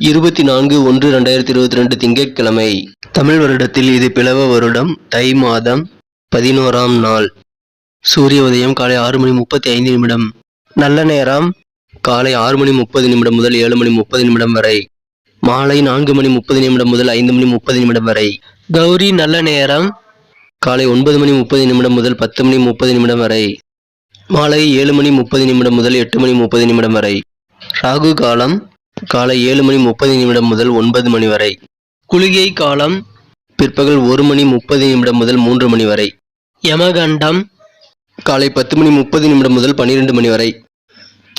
இருபத்தி நான்கு ஒன்று ரெண்டாயிரத்தி இருபத்தி ரெண்டு திங்கட்கிழமை. தமிழ் வருடத்தில் இது பிளவ வருடம் தை மாதம் பதினோராம் நாள். சூரிய உதயம் காலை ஆறு மணி முப்பத்தி ஐந்து நிமிடம். நல்ல நேரம் காலை ஆறு மணி முப்பது நிமிடம் முதல் ஏழு மணி முப்பது நிமிடம் வரை. மாலை நான்கு மணி முப்பது நிமிடம் முதல் ஐந்து மணி முப்பது நிமிடம் வரை. கௌரி நல்ல நேரம் காலை ஒன்பது மணி முப்பது நிமிடம் முதல் பத்து மணி முப்பது நிமிடம் வரை. மாலை ஏழு மணி முப்பது நிமிடம் முதல் எட்டு மணி முப்பது நிமிடம் வரை. ராகு காலம் காலை ஏழு மணி முப்பது நிமிடம் முதல் ஒன்பது மணி வரை. குளிகை காலம் பிற்பகல் ஒரு மணி முப்பது நிமிடம் முதல் மூன்று மணி வரை. யமகண்டம் காலை பத்து மணி முப்பது நிமிடம் முதல் பன்னிரெண்டு மணி வரை.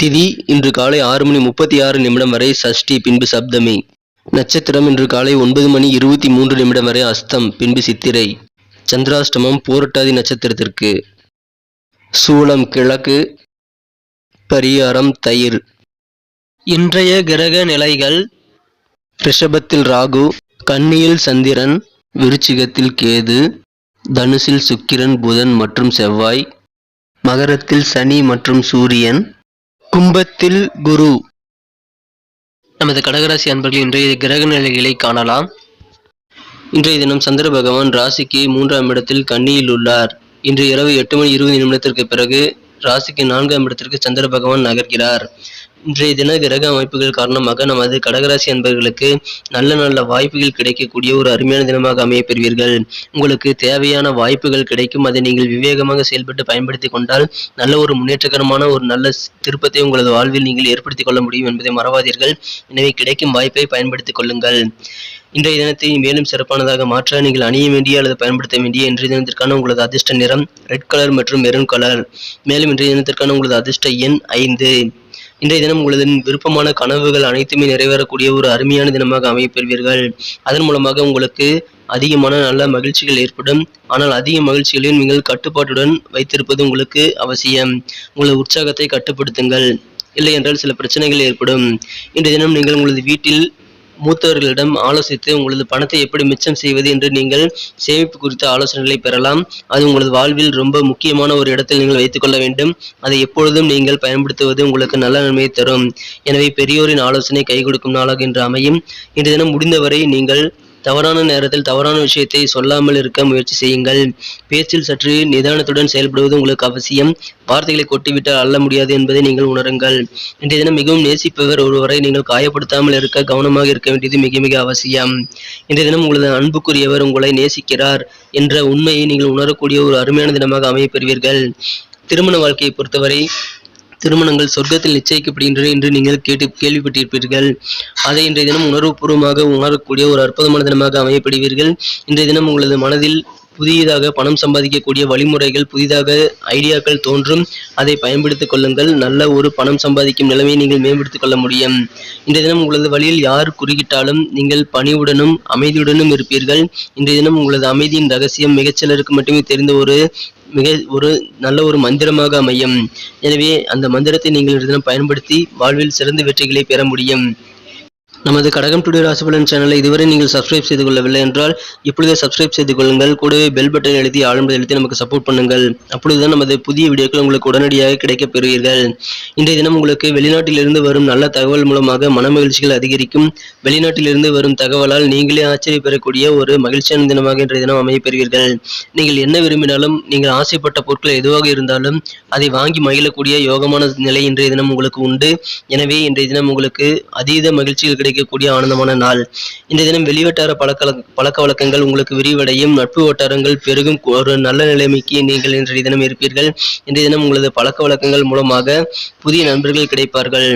திதி இன்று காலை ஆறு மணி முப்பத்தி ஆறு நிமிடம் வரை சஷ்டி பின்பு சப்தமி. நட்சத்திரம் இன்று காலை ஒன்பது மணி இருபத்தி மூன்று நிமிடம் வரை அஸ்தம் பின்பு சித்திரை. சந்திராஷ்டமம் போரட்டாதி நட்சத்திரத்திற்கு. சூளம் கிழக்கு. பரிகாரம் தயிர். இன்றைய கிரக நிலைகள். ரிஷபத்தில் ராகு கன்னியில் சந்திரன் விருச்சிகத்தில் கேது தனுசில் சுக்கிரன் புதன் மற்றும் செவ்வாய் மகரத்தில் சனி மற்றும் சூரியன் கும்பத்தில் குரு. நமது கடகராசி அன்பர்கள் இன்றைய கிரக நிலைகளை காணலாம். இன்றைய தினம் சந்திர பகவான் ராசிக்கு மூன்றாம் இடத்தில் கன்னியில் உள்ளார். இன்று இரவு எட்டு மணி இருபது நிமிடத்திற்கு பிறகு ராசிக்கு நான்காம் இடத்திற்கு சந்திர பகவான் நகர்கிறார். இன்றைய தின கிரக அமைப்புகள் காரணமாக நமது கடகராசி அன்பர்களுக்கு நல்ல நல்ல வாய்ப்புகள் கிடைக்கக்கூடிய ஒரு அருமையான தினமாக அமைய பெறுவீர்கள். உங்களுக்கு தேவையான வாய்ப்புகள் கிடைக்கும். அதை நீங்கள் விவேகமாக செயல்பட்டு பயன்படுத்தி கொண்டால் நல்ல ஒரு முன்னேற்றகரமான ஒரு நல்ல திருப்பத்தை உங்களது வாழ்வில் நீங்கள் ஏற்படுத்திக் கொள்ள முடியும் என்பதை மறவாதீர்கள். எனவே கிடைக்கும் வாய்ப்பை பயன்படுத்திக் கொள்ளுங்கள். இன்றைய தினத்தை மேலும் சிறப்பானதாக மாற்ற நீங்கள் அணிய வேண்டிய அல்லது பயன்படுத்த வேண்டிய இன்றைய தினத்திற்கான உங்களது அதிர்ஷ்ட நிறம் ரெட் கலர் மற்றும் மெரூன் கலர் மேலும் இன்றைய தினத்திற்கான உங்களது அதிர்ஷ்ட எண் ஐந்து. இன்றைய தினம் உங்களது விருப்பமான கனவுகள் அனைத்துமே நிறைவேறக்கூடிய ஒரு அருமையான தினமாக அமையப்பெறுவீர்கள். அதன் மூலமாக உங்களுக்கு அதிகமான நல்ல மகிழ்ச்சிகள் ஏற்படும். ஆனால் அதிக மகிழ்ச்சிகளையும் நீங்கள் கட்டுப்பாட்டுடன் வைத்திருப்பது உங்களுக்கு அவசியம். உங்களது உற்சாகத்தை கட்டுப்படுத்துங்கள். இல்லை என்றால் சில பிரச்சனைகள் ஏற்படும். இன்றைய தினம் நீங்கள் உங்களது வீட்டில் மூத்தவர்களிடம் ஆலோசித்து உங்களது பணத்தை எப்படி மிச்சம் செய்வது என்று நீங்கள் சேமிப்பு குறித்த ஆலோசனைகளை பெறலாம். அது உங்களது வாழ்வில் ரொம்ப முக்கியமான ஒரு இடத்தில் நீங்கள் வைத்துக்கொள்ள வேண்டும். அதை எப்பொழுதும் நீங்கள் பயன்படுத்துவது உங்களுக்கு நல்ல நன்மையை தரும். எனவே பெரியோரின் ஆலோசனை கை கொடுக்கும் நாளாக என்று அமையும். இன்று தினம் முடிந்தவரை நீங்கள் தவறான நேரத்தில் தவறான விஷயத்தை சொல்லாமல் இருக்க முயற்சி செய்யுங்கள். பேச்சில் சற்று நிதானத்துடன் செயல்படுவது உங்களுக்கு அவசியம். வார்த்தைகளை கொட்டிவிட்டால் அள்ள முடியாது என்பதை நீங்கள் உணருங்கள். இன்றைய தினம் மிகவும் நேசிப்பவர் ஒருவரை நீங்கள் காயப்படுத்தாமல் இருக்க கவனமாக இருக்க வேண்டியது மிக மிக அவசியம். இன்றைய தினம் உங்களது அன்புக்குரியவர் உங்களை நேசிக்கிறார் என்ற உண்மையை நீங்கள் உணரக்கூடிய ஒரு அருமையான தினமாக அமைய பெறுவீர்கள். திருமண வாழ்க்கையை பொறுத்தவரை திருமணங்கள் சொர்க்கத்தில் நிச்சயிக்கப்படுகின்றன என்று நீங்கள் கேட்டு கேள்விப்பட்டிருப்பீர்கள். அதை இன்றைய தினம் உணர்வுபூர்வமாக உணரக்கூடிய ஒரு அற்புதமான தினமாக அமையப்படுவீர்கள். இன்றைய தினம் உங்களது மனதில் புதியதாக பணம் சம்பாதிக்கக்கூடிய வழிமுறைகள் புதிதாக ஐடியாக்கள் தோன்றும். அதை பயன்படுத்திக் கொள்ளுங்கள். நல்ல ஒரு பணம் சம்பாதிக்கும் நிலைமையை நீங்கள் மேம்படுத்திக் கொள்ள முடியும். இன்றைய தினம் உங்களது வழியில் யார் குறுக்கிட்டாலும் நீங்கள் பணிவுடனும் அமைதியுடனும் இருப்பீர்கள். இன்றைய தினம் உங்களது அமைதியின் ரகசியம் மிகச்சிலருக்கு மட்டுமே தெரிந்த ஒரு மிக ஒரு நல்ல ஒரு மந்திரமாக அமையும். எனவே அந்த மந்திரத்தை நீங்கள் பயன்படுத்தி வாழ்வில் சிறந்த வெற்றிகளை பெற முடியும். நமது கடகம் டுடே ராசிபலன் சேனலை இதுவரை நீங்கள் சப்ஸ்கிரைப் செய்து கொள்ளவில்லை என்றால் இப்பொழுதே சப்ஸ்கிரைப் செய்து கொள்ளுங்கள். கூடவே பெல் பட்டன் எழுதி ஆளும்படி எழுதி நமக்கு சப்போர்ட் பண்ணுங்கள். அப்பொழுதுதான் நமது புதிய வீடியோக்கள் உங்களுக்கு உடனடியாக கிடைக்கப் பெறுவீர்கள். இன்றைய தினம் உங்களுக்கு வெளிநாட்டிலிருந்து வரும் நல்ல தகவல் மூலமாக மனமகிழ்ச்சிகள் அதிகரிக்கும். வெளிநாட்டிலிருந்து வரும் தகவலால் நீங்களே ஆச்சரிய பெறக்கூடிய ஒரு மகிழ்ச்சியான தினமாக இன்றைய தினம் அமையப் பெறுவீர்கள். நீங்கள் என்ன விரும்பினாலும் நீங்கள் ஆசைப்பட்ட பொருட்கள் எதுவாக இருந்தாலும் அதை வாங்கி மகிழக்கூடிய யோகமான நிலை இன்றைய தினம் உங்களுக்கு உண்டு. எனவே இன்றைய தினம் உங்களுக்கு அதீத மகிழ்ச்சிகள் கிடைக்கும் கிடைக்கக்கூடிய ஆனந்தமான நாள். இந்த தினம் வெளிவட்டார பழக்க பழக்க வழக்கங்கள் உங்களுக்கு விரிவடையும். நட்பு வட்டாரங்கள் பெருகும். ஒரு நல்ல நிலைமைக்கு நீங்கள் இன்றைய தினம் இருப்பீர்கள். இன்றைய தினம் உங்களது பழக்க வழக்கங்கள் மூலமாக புதிய நண்பர்கள் கிடைப்பார்கள்.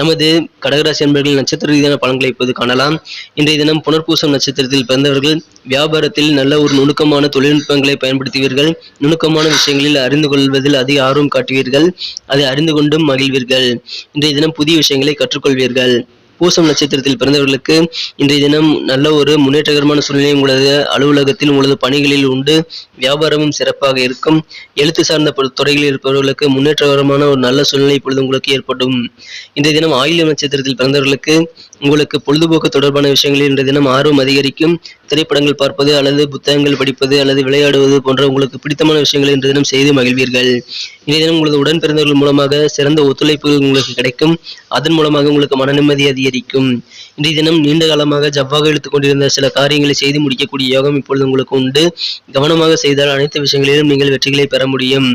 நமது கடகராசி நண்பர்கள் நட்சத்திர ரீதியான பலன்களை இப்போது காணலாம். இன்றைய தினம் புனர்பூசம் நட்சத்திரத்தில் பிறந்தவர்கள் வியாபாரத்தில் நல்ல ஒரு நுணுக்கமான தொழில்நுட்பங்களை பயன்படுத்துவீர்கள். நுணுக்கமான விஷயங்களில் அறிந்து கொள்வதில் அதிக ஆர்வம் காட்டுவீர்கள். அதை அறிந்து கொண்டும் மகிழ்வீர்கள். இன்றைய தினம் புதிய விஷயங்களை கற்றுக்கொள்வீர்கள். பூசம் நட்சத்திரத்தில் பிறந்தவர்களுக்கு இன்றைய தினம் நல்ல ஒரு முன்னேற்றகரமான சூழ்நிலை உங்களது அலுவலகத்தில் உங்களது பணிகளில் உண்டு. வியாபாரமும் சிறப்பாக இருக்கும். எழுத்து சார்ந்த துறைகளில் இருப்பவர்களுக்கு முன்னேற்றகரமான ஒரு நல்ல சூழ்நிலை இப்பொழுது உங்களுக்கு ஏற்படும். இன்றைய தினம் ஆயுள நட்சத்திரத்தில் பிறந்தவர்களுக்கு உங்களுக்கு பொழுதுபோக்கு தொடர்பான விஷயங்களில் இன்றைய தினம் ஆர்வம் அதிகரிக்கும். திரைப்படங்கள் பார்ப்பது அல்லது புத்தகங்கள் படிப்பது அல்லது விளையாடுவது போன்ற உங்களுக்கு பிடித்தமான விஷயங்களை இன்றைய தினம் செய்து மகிழ்வீர்கள். இன்றைய தினம் உங்களது உடன் பிறந்தவர்கள் மூலமாக சிறந்த ஒத்துழைப்பு உங்களுக்கு கிடைக்கும். அதன் மூலமாக உங்களுக்கு மன நிம்மதி அதிகரிக்கும். இன்றைய தினம் நீண்ட காலமாக ஜவ்வாக இழுத்துக் கொண்டிருந்த சில காரியங்களை செய்து முடிக்கக்கூடிய யோகம் இப்பொழுது உங்களுக்கு உண்டு. கவனமாக செய்தால் அனைத்து விஷயங்களிலும் நீங்கள் வெற்றிகளை பெற முடியும்.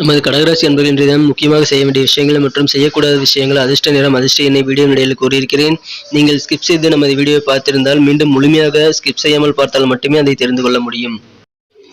நமது கடகராசி அன்பர்கள் இன்றைய தினம் முக்கியமாக செய்ய வேண்டிய விஷயங்கள் மற்றும் செய்யக்கூடாத விஷயங்கள் அதிர்ஷ்ட நிறம் அதிர்ஷ்ட எண்ணெய் வீடியோ நிலையில் கூறியிருக்கிறேன். நீங்கள் ஸ்கிப் செய்து நமது வீடியோவை பார்த்திருந்தால் மீண்டும் முழுமையாக ஸ்கிப் செய்யாமல் பார்த்தால் மட்டுமே அதை தெரிந்து கொள்ள முடியும்.